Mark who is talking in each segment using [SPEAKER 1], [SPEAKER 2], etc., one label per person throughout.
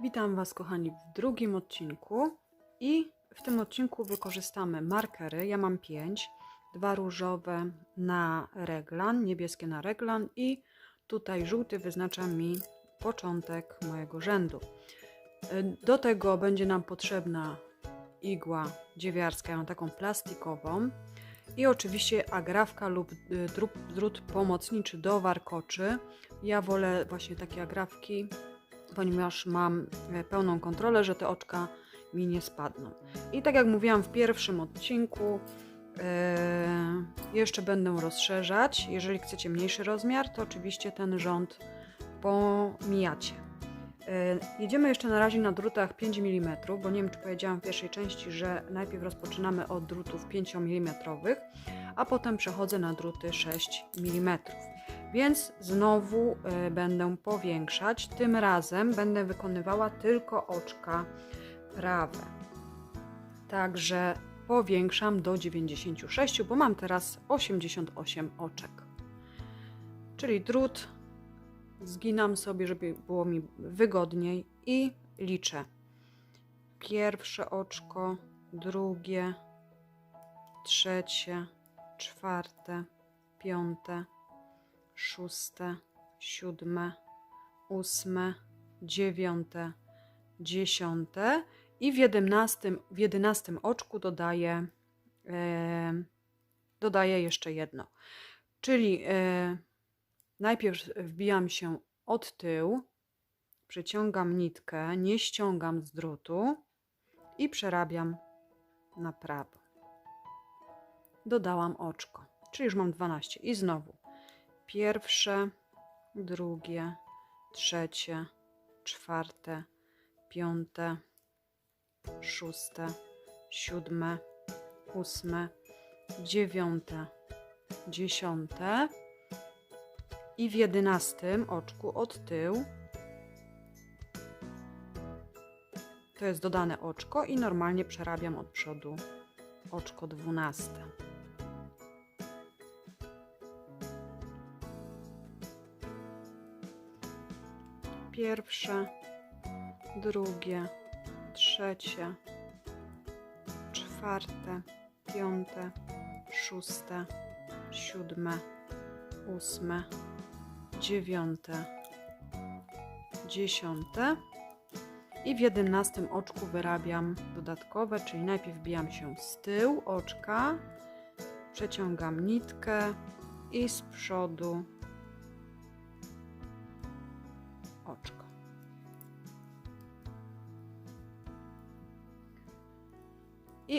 [SPEAKER 1] Witam Was, kochani, w drugim odcinku. I w tym odcinku wykorzystamy markery. Ja mam pięć: dwa różowe na reglan, niebieskie na reglan, i tutaj żółty wyznacza mi początek mojego rzędu. Y, Do tego będzie nam potrzebna igła dziewiarska, ja mam taką plastikową. I oczywiście agrafka lub y, drut, drut pomocniczy do warkoczy. Ja wolę właśnie takie agrafki, ponieważ mam e, pełną kontrolę, że te oczka mi nie spadną. I tak jak mówiłam w pierwszym odcinku, e, jeszcze będę rozszerzać. Jeżeli chcecie mniejszy rozmiar, to oczywiście ten rząd pomijacie. E, Jedziemy jeszcze na razie na drutach 5 mm, bo nie wiem czy powiedziałam w pierwszej części, że najpierw rozpoczynamy od drutów 5 mm, a potem przechodzę na druty 6 mm. Więc znowu y, będę powiększać. Tym razem będę wykonywała tylko oczka prawe. Także powiększam do 96, bo mam teraz 88 oczek. Czyli drut zginam sobie, żeby było mi wygodniej i liczę. Pierwsze oczko, drugie, trzecie, czwarte, piąte, szóste, siódme, ósme, dziewiąte, dziesiąte i w jedenastym, w jedenastym oczku dodaję, e, dodaję jeszcze jedno. Czyli e, najpierw wbijam się od tyłu, przyciągam nitkę, nie ściągam z drutu i przerabiam na prawo. Dodałam oczko, czyli już mam 12 i znowu pierwsze, drugie, trzecie, czwarte, piąte, szóste, siódme, ósme, dziewiąte, dziesiąte i w jedenastym oczku od tyłu to jest dodane oczko i normalnie przerabiam od przodu oczko dwunaste. Pierwsze, drugie, trzecie, czwarte, piąte, szóste, siódme, ósme, dziewiąte, dziesiąte. I w jedenastym oczku wyrabiam dodatkowe, czyli najpierw wbijam się z tyłu oczka, przeciągam nitkę i z przodu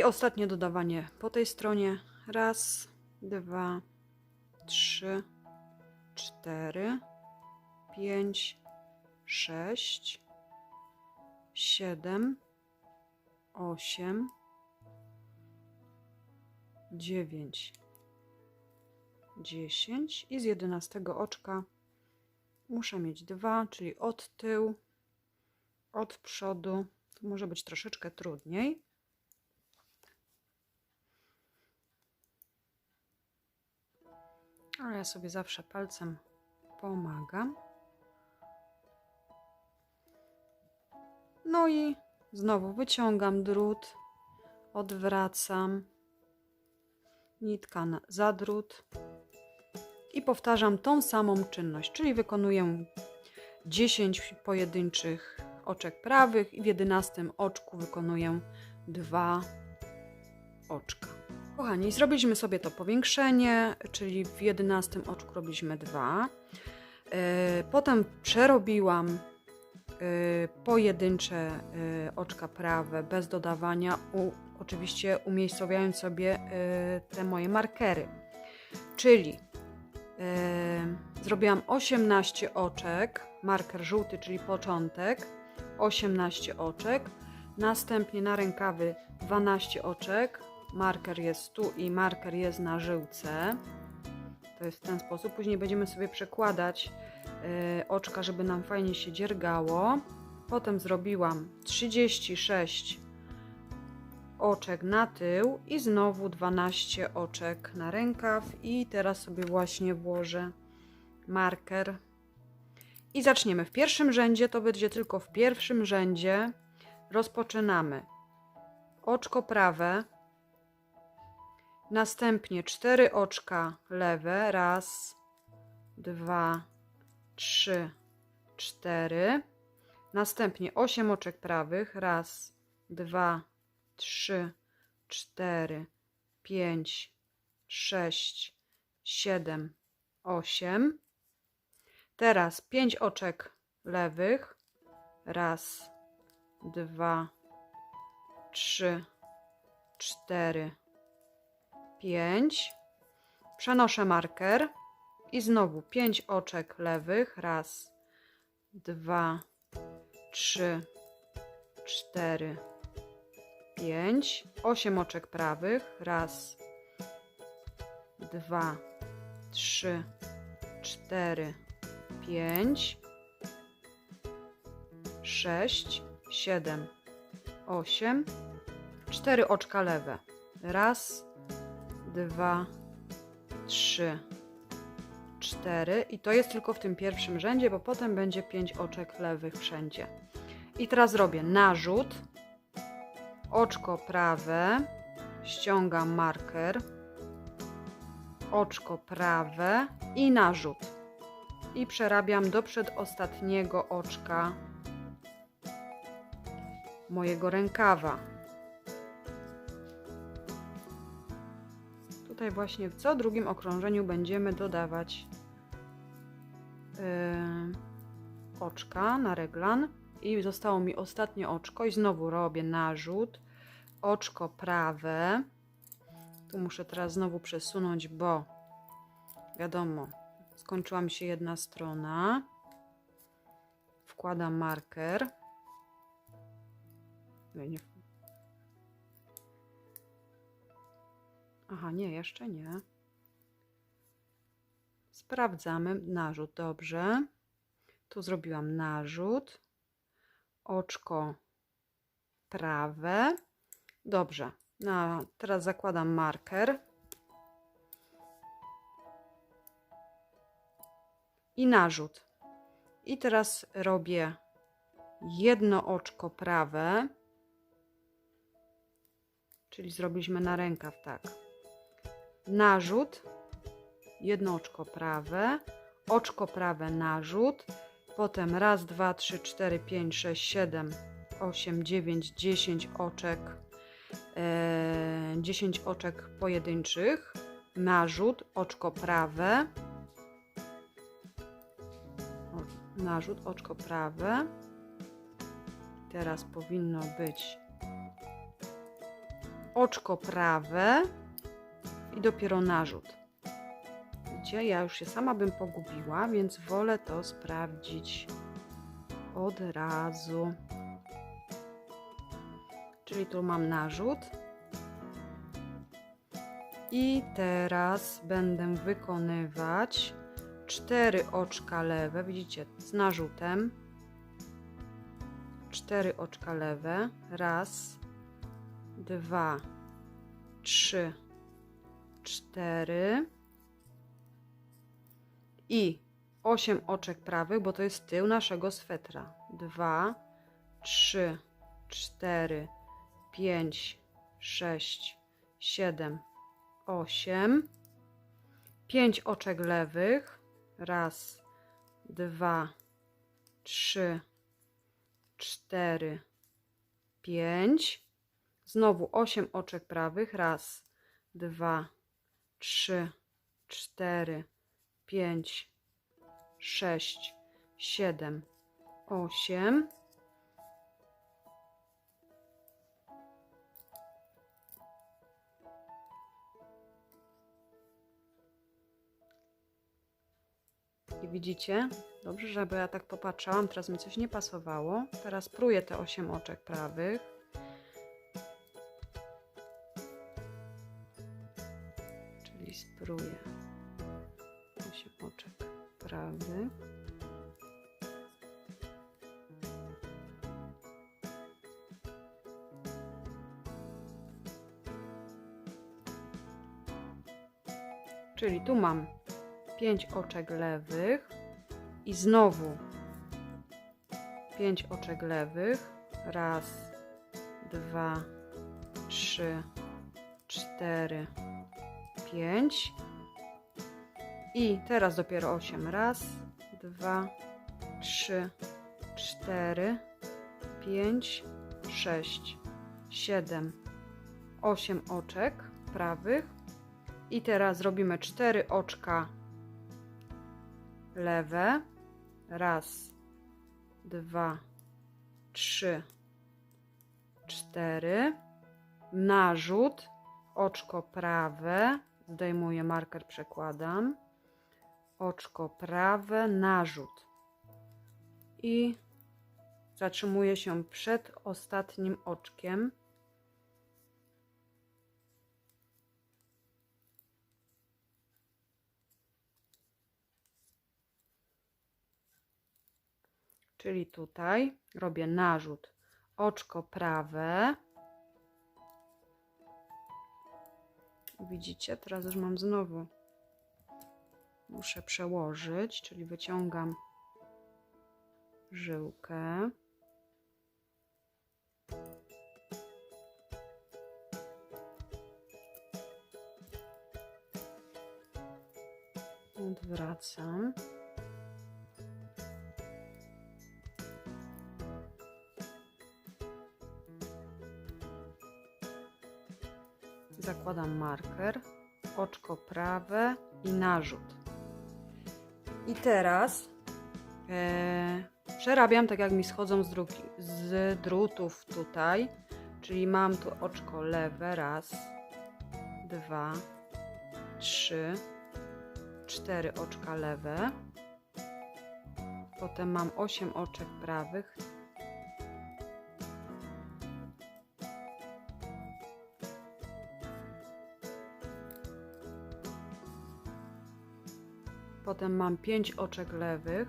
[SPEAKER 1] ostatnie dodawanie po tej stronie. Raz, dwa, trzy, cztery, pięć, sześć, siedem, osiem, dziewięć, dziesięć i z jedenastego oczka muszę mieć dwa, czyli od tyłu, od przodu. To może być troszeczkę trudniej. Ale ja sobie zawsze palcem pomagam. No i znowu wyciągam drut, odwracam nitka na, za drut i powtarzam tą samą czynność, czyli wykonuję 10 pojedynczych oczek prawych i w 11 oczku wykonuję dwa oczka. Kochani, zrobiliśmy sobie to powiększenie, czyli w 11 oczku robiliśmy dwa. E, Potem przerobiłam e, pojedyncze e, oczka prawe bez dodawania, oczywiście umiejscowiając sobie te moje markery. Czyli zrobiłam 18 oczek, marker żółty, czyli początek, 18 oczek, następnie na rękawy 12 oczek, marker jest tu i marker jest na żyłce. To jest w ten sposób. Później będziemy sobie przekładać e, oczka, żeby nam fajnie się dziergało. Potem zrobiłam 36 oczek na tył i znowu 12 oczek na rękaw i teraz sobie właśnie włożę marker I zaczniemy. W pierwszym rzędzie, to będzie tylko w pierwszym rzędzie, rozpoczynamy oczko prawe, następnie cztery oczka lewe, raz, dwa, trzy, cztery, następnie osiem oczek prawych, raz, dwa, trzy, cztery, pięć, sześć, siedem, osiem. Teraz pięć oczek lewych. Raz, dwa, trzy, cztery, pięć. Przenoszę marker i znowu pięć oczek lewych. Raz, dwa, trzy, cztery, pięć. Osiem oczek prawych. Raz, dwa, trzy, cztery, pięć, sześć, siedem, osiem, cztery oczka lewe. Raz, dwa, trzy, cztery. I to jest tylko w tym pierwszym rzędzie, bo potem będzie pięć oczek lewych wszędzie. I teraz robię narzut, oczko prawe, ściągam marker, oczko prawe i narzut. I przerabiam do przedostatniego oczka mojego rękawa. Tutaj właśnie w co drugim okrążeniu będziemy dodawać yy, oczka na reglan. I zostało mi ostatnie oczko i znowu robię narzut. Oczko prawe. Tu muszę teraz znowu przesunąć, bo wiadomo, skończyła mi się jedna strona. Wkładam marker. Nie, nie. Aha, nie, jeszcze nie. Sprawdzamy narzut, dobrze. Tu zrobiłam narzut. Oczko prawe. Dobrze. No, teraz zakładam marker. I narzut. I teraz robię jedno oczko prawe. Czyli zrobiliśmy na rękaw tak. Narzut. Jedno oczko prawe. Oczko prawe narzut. Potem raz, dwa, trzy, cztery, pięć, sześć, siedem, osiem, dziewięć, dziesięć oczek 10 e, oczek pojedynczych, narzut, oczko prawe, narzut, oczko prawe. Teraz powinno być oczko prawe i dopiero narzut. Widzicie, ja już się sama bym pogubiła, więc wolę to sprawdzić od razu. Czyli tu mam narzut. I teraz będę wykonywać cztery oczka lewe, widzicie, z narzutem. Cztery oczka lewe. Raz, dwa, trzy, cztery. I osiem oczek prawych, bo to jest tył naszego swetra. Dwa, trzy, cztery, pięć, sześć, siedem, osiem. Pięć oczek lewych. Raz, dwa, trzy, cztery, pięć. Znowu osiem oczek prawych. Raz, dwa, trzy, cztery, pięć, sześć, siedem, osiem. I widzicie? Dobrze, żeby ja tak popatrzałam. Teraz mi coś nie pasowało. Teraz pruję te 8 oczek prawych. Czyli spruję 8 oczek prawych. Czyli tu mam 5 oczek lewych i znowu 5 oczek lewych. Raz, dwa, trzy, cztery, pięć. I teraz dopiero 8. Raz, dwa, trzy, cztery, pięć, sześć, siedem, osiem oczek prawych. I teraz robimy cztery oczka lewe. Raz, dwa, trzy, cztery. Narzut, oczko prawe. Zdejmuję marker, przekładam. Oczko prawe, narzut. I zatrzymuję się przed ostatnim oczkiem. Czyli tutaj robię narzut oczko prawe. Widzicie, teraz już mam znowu. Muszę przełożyć, czyli wyciągam żyłkę. Odwracam. Zakładam marker, oczko prawe i narzut. I teraz e, przerabiam tak jak mi schodzą z, drugi, z drutów tutaj. Czyli mam tu oczko lewe, raz, dwa, trzy, cztery oczka lewe. Potem mam osiem oczek prawych. Potem mam pięć oczek lewych.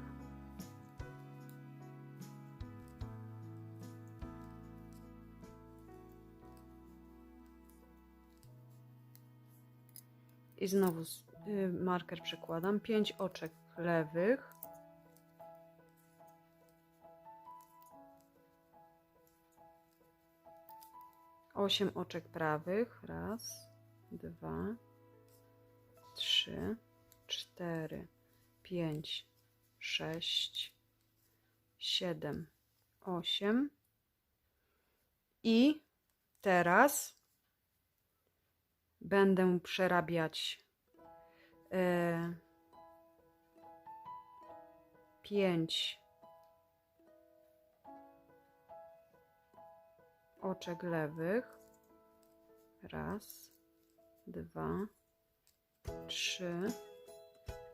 [SPEAKER 1] I znowu y, marker przekładam. Pięć oczek lewych. Osiem oczek prawych. Raz, dwa, trzy, cztery, pięć, sześć, siedem, osiem. I teraz będę przerabiać e, pięć oczek lewych. Raz, dwa, trzy,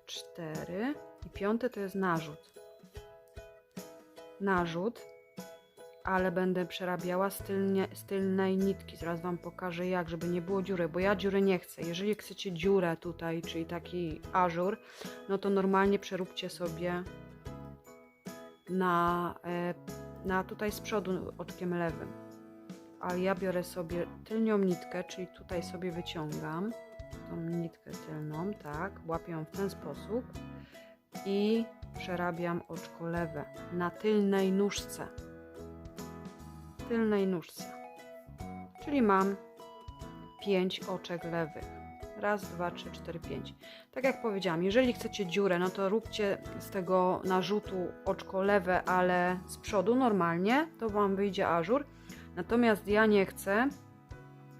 [SPEAKER 1] cztery i piąty to jest narzut. Narzut, ale będę przerabiała z, tylnie, z tylnej nitki. Zaraz Wam pokażę jak, żeby nie było dziury, bo ja dziury nie chcę. Jeżeli chcecie dziurę tutaj, czyli taki ażur, no to normalnie przeróbcie sobie na, e, na tutaj z przodu oczkiem lewym. Ale ja biorę sobie tylnią nitkę, czyli tutaj sobie wyciągam tą nitkę tylną, tak, łapię ją w ten sposób i przerabiam oczko lewe na tylnej nóżce. Tylnej nóżce. Czyli mam 5 oczek lewych. Raz, dwa, trzy, cztery, pięć. Tak jak powiedziałam, jeżeli chcecie dziurę, no to róbcie z tego narzutu oczko lewe, ale z przodu normalnie, to Wam wyjdzie ażur. Natomiast ja nie chcę,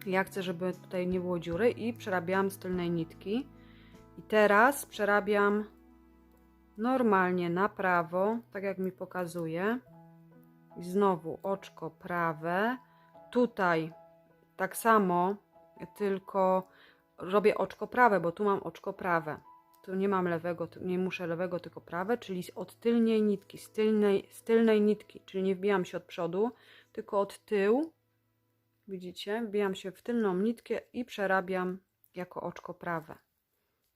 [SPEAKER 1] ja chcę, żeby tutaj nie było dziury i przerabiałam z tylnej nitki. I teraz przerabiam normalnie na prawo, tak jak mi pokazuje. I znowu oczko prawe. Tutaj tak samo, tylko robię oczko prawe, bo tu mam oczko prawe. Tu nie mam lewego, nie muszę lewego, tylko prawe, czyli od tylnej nitki, z tylnej, z tylnej nitki, czyli nie wbijam się od przodu, tylko od tyłu Widzicie? Wbijam się w tylną nitkę i przerabiam jako oczko prawe.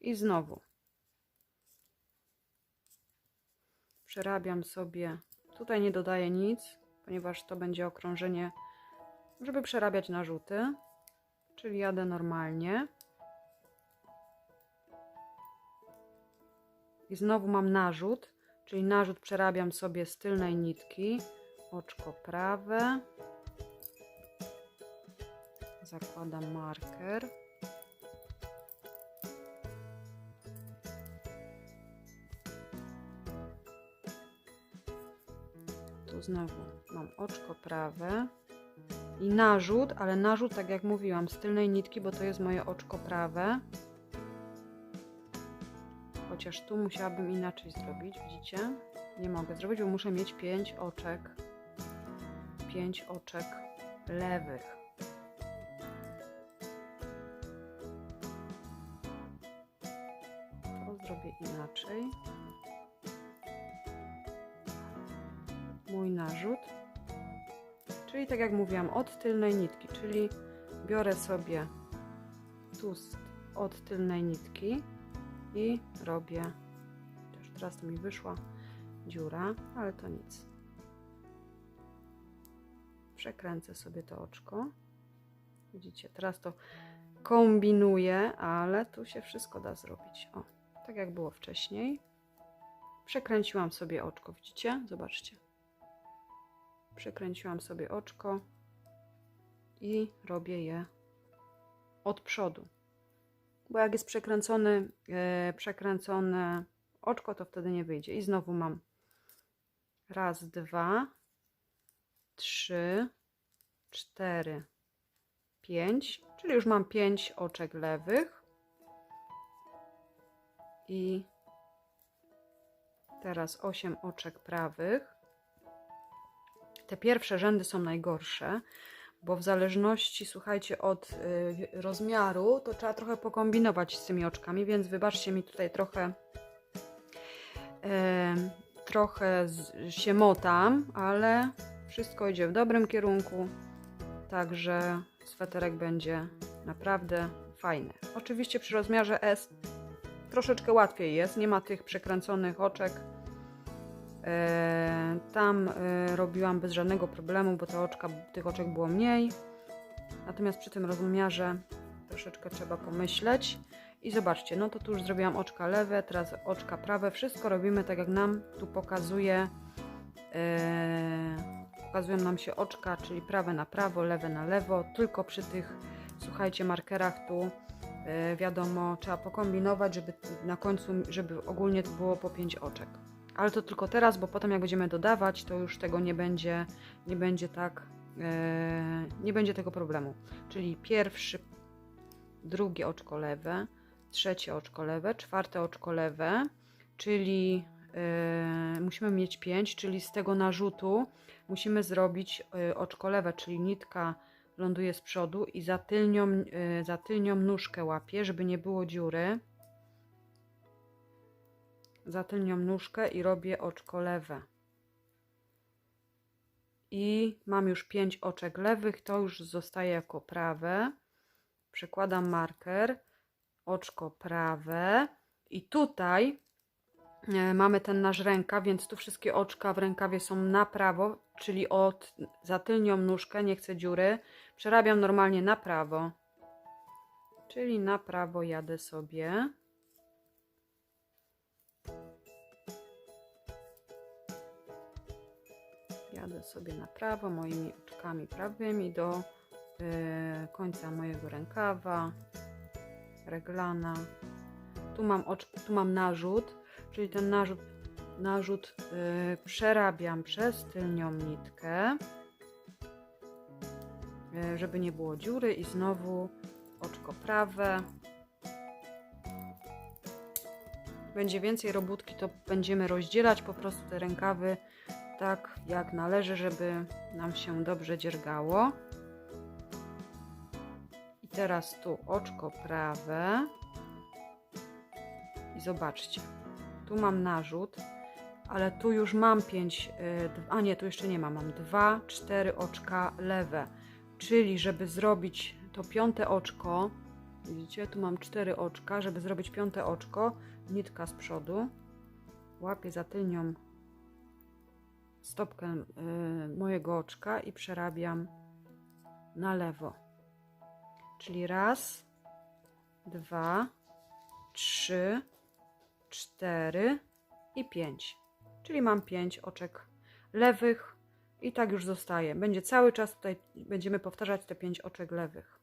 [SPEAKER 1] I znowu. Przerabiam sobie. Tutaj nie dodaję nic, ponieważ to będzie okrążenie, żeby przerabiać narzuty. Czyli jadę normalnie. I znowu mam narzut. czyli narzut przerabiam sobie z tylnej nitki, oczko prawe, zakładam marker. Tu znowu mam oczko prawe i narzut, ale narzut, tak jak mówiłam, z tylnej nitki, bo to jest moje oczko prawe. Chociaż tu musiałabym inaczej zrobić, widzicie? Nie mogę zrobić, bo muszę mieć 5 oczek. 5 oczek lewych. Inaczej. Mój narzut. Czyli tak jak mówiłam, od tylnej nitki, czyli biorę sobie tu z- od tylnej nitki i robię, już teraz mi wyszła dziura, ale to nic. Przekręcę sobie to oczko. Widzicie, teraz to kombinuję, ale tu się wszystko da zrobić. O, tak jak było wcześniej. Przekręciłam sobie oczko, widzicie? Zobaczcie. Przekręciłam sobie oczko i robię je od przodu. Bo jak jest przekręcony, e, przekręcone oczko, to wtedy nie wyjdzie. I znowu mam raz, dwa, trzy, cztery, pięć, czyli już mam pięć oczek lewych. I teraz osiem oczek prawych. Te pierwsze rzędy są najgorsze, bo w zależności, słuchajcie, od y, rozmiaru, to trzeba trochę pokombinować z tymi oczkami, więc wybaczcie mi tutaj trochę em, trochę z, się motam, ale wszystko idzie w dobrym kierunku, także sweterek będzie naprawdę fajny. Oczywiście przy rozmiarze S troszeczkę łatwiej jest, nie ma tych przekręconych oczek. E, Tam e, robiłam bez żadnego problemu, bo te oczka, tych oczek było mniej. Natomiast przy tym rozmiarze troszeczkę trzeba pomyśleć. I zobaczcie, no to tu już zrobiłam oczka lewe, teraz oczka prawe. Wszystko robimy tak jak nam tu pokazuje. E, pokazują nam się oczka, czyli prawe na prawo, lewe na lewo. Tylko przy tych, słuchajcie, markerach tu wiadomo, trzeba pokombinować, żeby na końcu, żeby ogólnie to było po 5 oczek. Ale to tylko teraz, bo potem jak będziemy dodawać, to już tego nie będzie, nie będzie tak, e, nie będzie tego problemu. Czyli pierwszy, drugie oczko lewe, trzecie oczko lewe, czwarte oczko lewe, czyli e, musimy mieć 5, czyli z tego narzutu musimy zrobić e, oczko lewe, czyli nitka ląduje z przodu i za tylnią, e, za tylnią nóżkę łapie, żeby nie było dziury za tylnią nóżkę i robię oczko lewe. I mam już 5 oczek lewych, to już zostaje jako prawe. Przekładam marker, oczko prawe i tutaj mamy ten nasz rękaw, więc tu wszystkie oczka w rękawie są na prawo, czyli od za tylnią nóżkę, nie chcę dziury, przerabiam normalnie na prawo. Czyli na prawo jadę sobie. Jadę sobie na prawo moimi oczkami prawymi do y, końca mojego rękawa, reglana. Tu mam, tu mam narzut, czyli ten narzut, narzut y, przerabiam przez tylnią nitkę, y, żeby nie było dziury i znowu oczko prawe. Będzie więcej robótki, to będziemy rozdzielać po prostu te rękawy tak jak należy, żeby nam się dobrze dziergało. I teraz tu oczko prawe. I zobaczcie, tu mam narzut, ale tu już mam 5, a nie, tu jeszcze nie mam, mam 2, 4 oczka lewe. Czyli żeby zrobić to piąte oczko, widzicie, tu mam 4 oczka, żeby zrobić piąte oczko, nitka z przodu, łapię za tylnią stopkę y, mojego oczka i przerabiam na lewo. Czyli raz, dwa, trzy, cztery i pięć. czyli mam 5 oczek lewych i tak już zostaje. Będzie cały czas tutaj, będziemy powtarzać te 5 oczek lewych.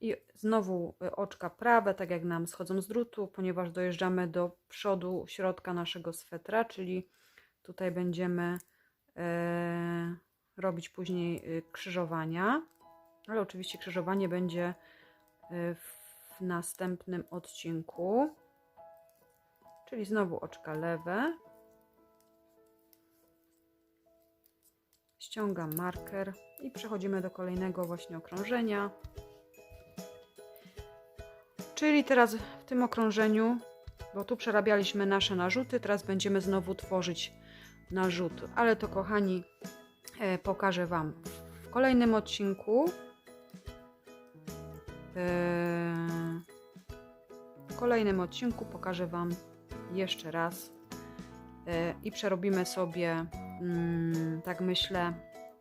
[SPEAKER 1] I znowu y, oczka prawe, tak jak nam schodzą z drutu, ponieważ dojeżdżamy do przodu środka naszego swetra, czyli tutaj będziemy e, robić później y, krzyżowania, ale oczywiście krzyżowanie będzie y, w następnym odcinku. Czyli znowu oczka lewe. Ściągam marker i przechodzimy do kolejnego właśnie okrążenia. Czyli teraz w tym okrążeniu, bo tu przerabialiśmy nasze narzuty, teraz będziemy znowu tworzyć narzut. Ale to kochani, e, pokażę Wam w kolejnym odcinku. E, w kolejnym odcinku pokażę Wam jeszcze raz e, i przerobimy sobie, mm, tak myślę,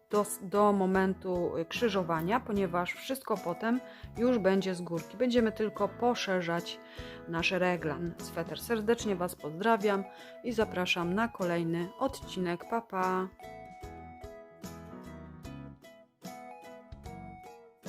[SPEAKER 1] do, do momentu krzyżowania, ponieważ wszystko potem już będzie z górki. Będziemy tylko poszerzać nasz reglan. Sweter serdecznie Was pozdrawiam i zapraszam na kolejny odcinek. Pa, pa!